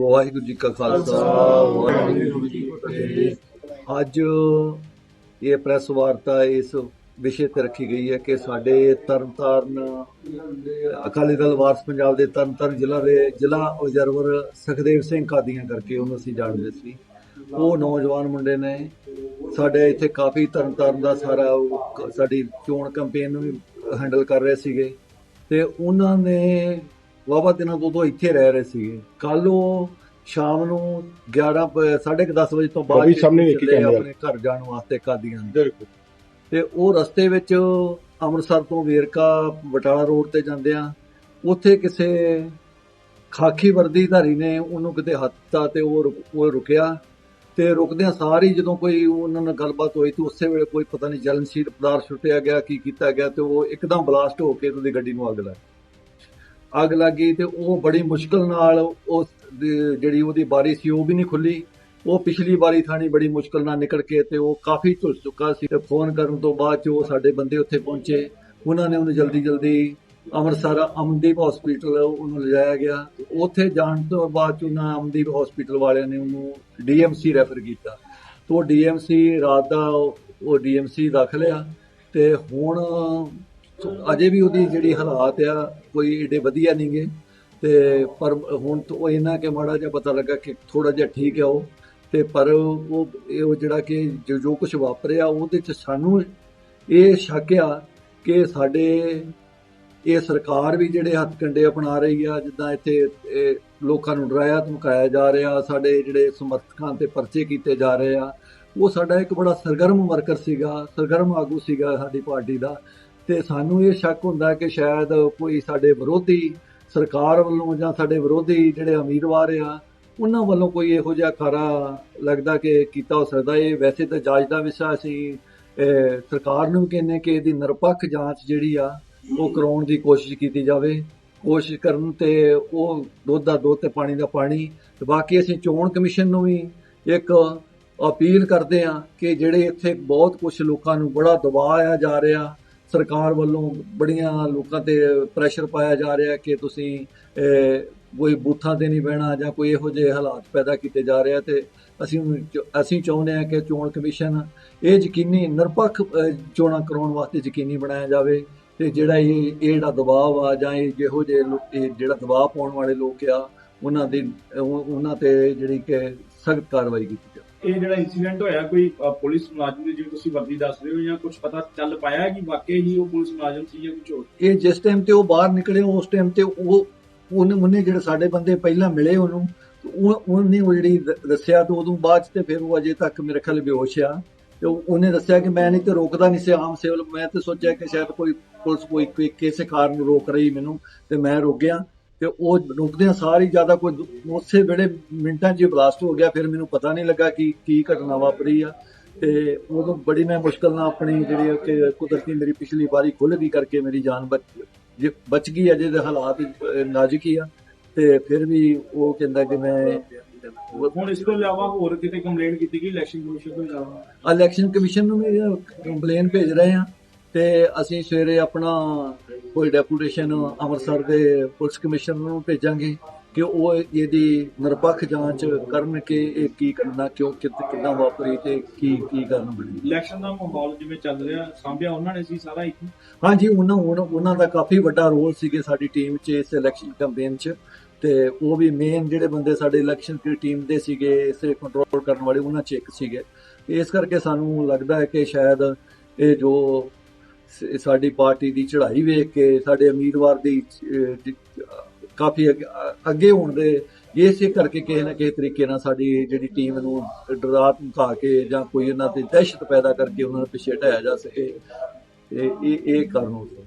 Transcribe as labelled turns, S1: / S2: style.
S1: ਵਾਹਿਗੁਰੂ ਜੀ ਕਾ ਖਾਲਸਾ, ਵਾਹਿਗੁਰੂ ਜੀ ਕੀ ਫਤਿਹ। ਅੱਜ ਇਹ ਪ੍ਰੈਸ ਵਾਰਤਾ ਇਸ ਵਿਸ਼ੇ ਤੇ ਰੱਖੀ ਗਈ ਹੈ ਕਿ ਸਾਡੇ ਤਰਨਤਾਰਨ ਅਕਾਲੀ ਦਲ ਵਾਰਸ ਪੰਜਾਬ ਦੇ ਤਰਨਤਾਰਨ ਜ਼ਿਲ੍ਹਾ ਦੇ ਜ਼ਿਲ੍ਹਾ ਔਬਜ਼ਰਵਰ ਸੁਖਦੇਵ ਸਿੰਘ ਕਾਦੀਆਂ ਕਰਕੇ ਉਹਨੂੰ ਅਸੀਂ ਜਾਣਦੇ ਸੀ। ਉਹ ਨੌਜਵਾਨ ਮੁੰਡੇ ਨੇ ਸਾਡੇ ਇੱਥੇ ਕਾਫੀ ਤਰਨਤਾਰਨ ਦਾ ਸਾਰਾ ਉਹ ਸਾਡੀ ਚੋਣ ਕੈਂਪੇਨ ਨੂੰ ਵੀ ਹੈਂਡਲ ਕਰ ਰਹੇ ਸੀਗੇ ਤੇ ਉਹਨਾਂ ਨੇ ਵਾਵਾ ਦਿਨਾਂ ਤੋਂ ਤੋਂ ਇੱਥੇ ਰਹਿ ਰਹੇ ਸੀਗੇ। ਕੱਲ ਉਹ ਸ਼ਾਮ ਨੂੰ 11 ਪ- ਸਾਢੇ ਕੁ 10 ਵਜੇ ਤੋਂ ਬਾਅਦ
S2: ਸਾਹਮਣੇ ਆ।
S1: ਆਪਣੇ ਘਰ ਜਾਣ ਵਾਸਤੇ ਕਾਦੀਆਂ।
S2: ਬਿਲਕੁਲ।
S1: ਤੇ ਉਹ ਰਸਤੇ ਵਿੱਚ ਅੰਮ੍ਰਿਤਸਰ ਤੋਂ ਵੇਰਕਾ ਬਟਾਲਾ ਰੋਡ ਤੇ ਜਾਂਦੇ ਆ। ਉੱਥੇ ਕਿਸੇ ਖਾਕੀ ਵਰਦੀਧਾਰੀ ਨੇ ਉਹਨੂੰ ਕਿਤੇ ਹੱਥਾ ਤੇ ਉਹ ਉਹ ਰੁਕਿਆ। ਤੇ ਰੁਕਦਿਆਂ ਸਾਰੀ ਜਦੋਂ ਕੋਈ ਉਹਨਾਂ ਨਾਲ ਗੱਲਬਾਤ ਹੋਈ ਤੇ ਉਸੇ ਵੇਲੇ ਕੋਈ ਪਤਾ ਨਹੀਂ ਜਲਨਸ਼ੀਲ ਪਦਾਰਥ ਛੁੱਟਿਆ ਗਿਆ ਕੀ ਕੀਤਾ ਗਿਆ ਤੇ ਉਹ ਇੱਕਦਮ ਬਲਾਸਟ ਹੋ ਕੇ ਉਹਦੀ ਗੱਡੀ ਨੂੰ ਅੱਗ ਲੱਗ ਗਈ। ਅੱਗ ਲੱਗੀ ਤੇ ਉਹ ਬੜੀ ਮੁਸ਼ਕਲ ਨਾਲ ਉਸ ਜਿਹੜੀ ਉਹਦੀ ਬਾਰੀ ਸੀ ਉਹ ਵੀ ਨਹੀਂ ਖੁੱਲੀ। ਉਹ ਪਿਛਲੀ ਵਾਰੀ ਥਾਣੀ ਬੜੀ ਮੁਸ਼ਕਲ ਨਾਲ ਨਿਕਲ ਕੇ ਤੇ ਉਹ ਕਾਫੀ ਝੁਲਸ ਚੁੱਕਾ ਸੀ ਤੇ ਫੋਨ ਕਰਨ ਤੋਂ ਬਾਅਦ ਚ ਉਹ ਸਾਡੇ ਬੰਦੇ ਉੱਥੇ ਪਹੁੰਚੇ। ਉਹਨਾਂ ਨੇ ਉਹਨੂੰ ਜਲਦੀ ਜਲਦੀ ਅੰਮ੍ਰਿਤਸਰ ਅਮਨਦੀਪ ਹਸਪੀਟਲ ਉਹਨੂੰ ਲਿਜਾਇਆ ਗਿਆ। ਉੱਥੇ ਜਾਣ ਤੋਂ ਬਾਅਦ ਚ ਉਹਨਾਂ ਅਮਨਦੀਪ ਹਸਪੀਟਲ ਵਾਲਿਆਂ ਨੇ ਉਹਨੂੰ ਡੀਐਮਸੀ ਰੈਫਰ ਕੀਤਾ। ਤੇ ਉਹ ਡੀਐਮਸੀ ਰਾਤ ਦਾ ਉਹ- ਉਹ ਡੀਐਮਸੀ ਦਾਖਲ ਆ ਤੇ ਹੁਣ ਅਜੇ ਵੀ ਉਹਦੀ ਜਿਹੜੀ ਹਾਲਾਤ ਆ, ਕੋਈ ਏਡੇ ਵਧੀਆ ਨਹੀਂਗੇ ਤੇ ਪਰ ਹੁਣ ਤੋਂ ਉਹ ਇਹਨਾਂ ਕਿ ਮਾੜਾ ਜਿਹਾ ਪਤਾ ਲੱਗਾ ਕਿ ਥੋੜਾ ਜਿਹਾ ਠੀਕ ਆ ਉਹ। ਤੇ ਪਰ ਉਹ, ਇਹ ਜਿਹੜਾ ਕਿ ਜੋ ਜੋ ਕੁਝ ਵਾਪਰਿਆ, ਉਹਦੇ ਚ ਸਾਨੂੰ ਇਹ ਸ਼ੱਕ ਆ ਕਿ ਸਾਡੇ ਇਹ ਸਰਕਾਰ ਵੀ ਜਿਹੜੇ ਹੱਥ ਕੰਡੇ ਅਪਣਾ ਰਹੀ ਆ, ਜਿੱਦਾਂ ਇੱਥੇ ਲੋਕਾਂ ਨੂੰ ਡਰਾਇਆ, ਧਮਕਾਇਆ ਜਾ ਰਿਹਾ, ਸਾਡੇ ਜਿਹੜੇ ਸਮਰਥਕਾਂ ਤੇ ਪਰਚੇ ਕੀਤੇ ਜਾ ਰਹੇ ਆ, ਉਹ ਸਾਡਾ ਇੱਕ ਬੜਾ ਸਰਗਰਮ ਵਰਕਰ ਸੀਗਾ, ਸਰਗਰਮ ਆਗੂ ਸੀਗਾ ਸਾਡੀ ਪਾਰਟੀ ਦਾ। ਤੇ ਸਾਨੂੰ ਇਹ ਸ਼ੱਕ ਹੁੰਦਾ ਕਿ ਸ਼ਾਇਦ ਕੋਈ ਸਾਡੇ ਵਿਰੋਧੀ ਸਰਕਾਰ ਵੱਲੋਂ ਜਾਂ ਸਾਡੇ ਵਿਰੋਧੀ ਜਿਹੜੇ ਉਮੀਦਵਾਰ ਆ, ਉਹਨਾਂ ਵੱਲੋਂ ਕੋਈ ਇਹੋ ਜਿਹਾ ਕਾਰਾ ਲੱਗਦਾ ਕਿ ਕੀਤਾ ਹੋ ਸਕਦਾ। ਇਹ ਵੈਸੇ ਤਾਂ ਜਾਂਚ ਦਾ ਵਿਸ਼ਾ ਸੀ। ਸਰਕਾਰ ਨੂੰ ਵੀ ਕਹਿੰਦੇ ਕਿ ਇਹਦੀ ਨਿਰਪੱਖ ਜਾਂਚ ਜਿਹੜੀ ਆ, ਉਹ ਕਰਾਉਣ ਦੀ ਕੋਸ਼ਿਸ਼ ਕੀਤੀ ਜਾਵੇ। ਕੋਸ਼ਿਸ਼ ਕਰਨ ਤੇ ਉਹ ਦੁੱਧ ਦਾ ਦੁੱਧ ਤੇ ਪਾਣੀ ਦਾ ਪਾਣੀ ਤੇ ਬਾਕੀ ਅਸੀਂ ਚੋਣ ਕਮਿਸ਼ਨ ਨੂੰ ਵੀ ਇੱਕ ਅਪੀਲ ਕਰਦੇ ਆ ਕਿ ਜਿਹੜੇ ਇੱਥੇ ਬਹੁਤ ਕੁਝ ਲੋਕਾਂ ਨੂੰ ਬੜਾ ਦਬਾਅ ਆ ਜਾ ਰਿਹਾ ਸਰਕਾਰ ਵੱਲੋਂ ਬੜੀਆਂ ਲੋਕਾਂ ਤੇ ਪ੍ਰੈਸ਼ਰ ਪਾਇਆ ਜਾ ਰਿਹਾ ਕਿ ਤੁਸੀਂ ਕੋਈ ਬੂਥਾਂ ਤੇ ਨਹੀਂ ਬਹਿਣਾ ਜਾਂ ਕੋਈ ਇਹੋ ਜਿਹੇ ਹਾਲਾਤ ਪੈਦਾ ਕੀਤੇ ਜਾ ਰਹੇ ਆ ਤੇ ਅਸੀਂ ਅਸੀਂ ਚਾਹੁੰਦੇ ਆ ਕਿ ਚੋਣ ਕਮਿਸ਼ਨ ਇਹ ਯਕੀਨੀ ਨਿਰਪੱਖ ਚੋਣਾਂ ਕਰਾਉਣ ਵਾਸਤੇ ਯਕੀਨੀ ਬਣਾਇਆ ਜਾਵੇ ਤੇ ਜਿਹੜਾ ਇਹ ਇਹ ਜਿਹੜਾ ਦਬਾਅ ਆ ਜਾਂ ਇਹ ਜਿਹੋ ਜਿਹੇ ਜਿਹੜਾ ਦਬਾਅ ਪਾਉਣ ਵਾਲੇ ਲੋਕ ਆ, ਉਹਨਾਂ ਦੀ ਉਹਨਾਂ ਤੇ ਜਿਹੜੀ ਕਿ ਸਖਤ ਕਾਰਵਾਈ ਕੀਤੀ ਜਾਵੇ।
S3: ਇਹ ਜਿਹੜਾ ਇਨਸੀਡੈਂਟ ਹੋਇਆ, ਕੋਈ ਪੁਲਿਸ ਮੁਲਾਜ਼ਮ ਦੀ ਜਿਵੇਂ ਤੁਸੀਂ ਵਰਦੀ ਦੱਸ ਰਹੇ ਹੋ ਜਾਂ ਕੁਝ ਪਤਾ ਚੱਲ ਪਾਇਆ ਕਿ ਵਾਕਈ ਹੀ ਉਹ ਪੁਲਿਸ ਮੁਲਾਜ਼ਮ ਸੀ ਜਾਂ ਕੁਝ ਹੋਰ?
S1: ਇਹ ਜਿਸ ਟਾਈਮ ਤੇ ਉਹ ਬਾਹਰ ਨਿਕਲੇ, ਉਸ ਟਾਈਮ ਤੇ ਉਹ, ਉਹਨੇ ਉਹਨੇ ਜਿਹੜੇ ਸਾਡੇ ਬੰਦੇ ਪਹਿਲਾਂ ਮਿਲੇ ਉਹਨੂੰ ਉਹ, ਉਹਨੇ ਉਹ ਜਿਹੜੀ ਦੱਸਿਆ ਤੇ ਉਦੋਂ ਬਾਅਦ 'ਚ ਤੇ ਫਿਰ ਉਹ ਅਜੇ ਤੱਕ ਮੇਰੇ ਖਿਆਲ ਬੇਹੋਸ਼ ਆ। ਤੇ ਉਹਨੇ ਦੱਸਿਆ ਕਿ ਮੈਂ ਨਹੀਂ ਤੇ ਰੋਕਦਾ ਨਹੀਂ ਸੀ, ਆਮ ਸਿਵਲ, ਮੈਂ ਤੇ ਸੋਚਿਆ ਕਿ ਸ਼ਾਇਦ ਕੋਈ ਪੁਲਿਸ ਕੋਈ ਕਿਸੇ ਕਾਰਨ ਰੋਕ ਰਹੀ ਮੈਨੂੰ ਤੇ ਮੈਂ ਰੁਕ ਗਿਆ। ਤੇ ਉਹ ਰੁਕਦਿਆਂ ਸਾਰੀ ਜ਼ਿਆਦਾ ਕੋਈ ਉਸੇ ਵੇਲੇ ਮਿੰਟਾਂ 'ਚ ਬਲਾਸਟ ਹੋ ਗਿਆ ਫਿਰ ਮੈਨੂੰ ਪਤਾ ਨਹੀਂ ਲੱਗਾ ਕਿ ਕੀ ਘਟਨਾ ਵਾਪਰੀ ਆ। ਤੇ ਉਦੋਂ ਬੜੀ ਮੈਂ ਮੁਸ਼ਕਲ ਨਾਲ ਆਪਣੀ ਜਿਹੜੀ ਕਿ ਕੁਦਰਤੀ ਮੇਰੀ ਪਿਛਲੀ ਵਾਰੀ ਖੁੱਲ ਗਈ ਕਰਕੇ ਮੇਰੀ ਜਾਨ ਬਚ ਜੇ ਬਚ ਗਈ ਅਜੇ ਦੇ ਹਾਲਾਤ ਨਾਜ਼ੁਕ ਹੀ ਆ। ਤੇ ਫਿਰ ਵੀ ਉਹ ਕਹਿੰਦਾ ਕਿ ਮੈਂ
S3: ਹੁਣ ਇਸ ਤੋਂ ਇਲਾਵਾ ਹੋਰ ਕਿਤੇ ਕੰਪਲੇਂਟ ਕੀਤੀ ਗਈ ਇਲੈਕਸ਼ਨ ਕਮਿਸ਼ਨ ਤੋਂ ਇਲਾਵਾ?
S1: ਇਲੈਕਸ਼ਨ ਕਮਿਸ਼ਨ ਨੂੰ ਵੀ ਕੰਪਲੇਨ ਭੇਜ ਰਹੇ ਆ। ਤੇ ਅਸੀਂ ਸਵੇਰੇ ਆਪਣਾ ਕੋਈ ਡੈਪੂਟੇਸ਼ਨ ਅੰਮ੍ਰਿਤਸਰ ਦੇ ਪੁਲਿਸ ਕਮਿਸ਼ਨਰ ਨੂੰ ਭੇਜਾਂਗੇ ਕਿ ਉਹ ਇਹਦੀ ਨਿਰਪੱਖ ਜਾਂਚ ਕਰਨ ਕਿ ਇਹ ਕੀ ਕਰਨਾ ਕਿਉਂ ਕਿੱਦ- ਕਿੱਦਾਂ ਵਾਪਰੀ ਤੇ ਕੀ ਕੀ ਕਾਰਨ ਬਣੀ
S3: ਇਲੈਕਸ਼ਨ ਦਾ ਮਾਹੌਲ ਜਿਵੇਂ ਚੱਲ ਰਿਹਾ ਸਾਂਭਿਆ ਉਹਨਾਂ ਨੇ ਸੀ ਸਾਰਾ ਇੱਥੇ?
S1: ਹਾਂਜੀ ਉਹਨਾਂ ਉਹਨਾਂ ਦਾ ਕਾਫੀ ਵੱਡਾ ਰੋਲ ਸੀਗੇ ਸਾਡੀ ਟੀਮ 'ਚ ਇਸ ਇਲੈਕਸ਼ਨ ਕੈਂਪੇਨ 'ਚ ਤੇ ਉਹ ਵੀ ਮੇਨ ਜਿਹੜੇ ਬੰਦੇ ਸਾਡੇ ਇਲੈਕਸ਼ਨ ਦੀ ਟੀਮ ਦੇ ਸੀਗੇ ਇਸੇ ਕੰਟਰੋਲ ਕਰਨ ਵਾਲੇ ਉਹਨਾਂ 'ਚ ਇੱਕ ਸੀਗੇ। ਇਸ ਕਰਕੇ ਸਾਨੂੰ ਲੱਗਦਾ ਹੈ ਕਿ ਸ਼ਾਇਦ ਇਹ ਜੋ ਸਾਡੀ ਪਾਰਟੀ ਦੀ ਚੜ੍ਹਾਈ ਵੇਖ ਕੇ, ਸਾਡੇ ਉਮੀਦਵਾਰ ਦੀ ਕਾਫੀ ਅੱਗੇ- ਅੱਗੇ ਹੋਣ ਦੇ ਇਸੇ ਕਰਕੇ ਕਿਸੇ ਨਾ ਕਿਸੇ ਤਰੀਕੇ ਨਾਲ ਸਾਡੀ ਜਿਹੜੀ ਟੀਮ ਨੂੰ ਡਰਾ ਧਮਕਾ ਕੇ ਜਾਂ ਕੋਈ ਉਹਨਾਂ ਤੇ ਦਹਿਸ਼ਤ ਪੈਦਾ ਕਰਕੇ ਉਹਨਾਂ ਨੂੰ ਪਿੱਛੇ ਹਟਾਇਆ ਜਾ ਸਕੇ। ਤੇ ਇਹ ਇਹ ਕਾਰਨ ਹੋ ਸਕਦਾ।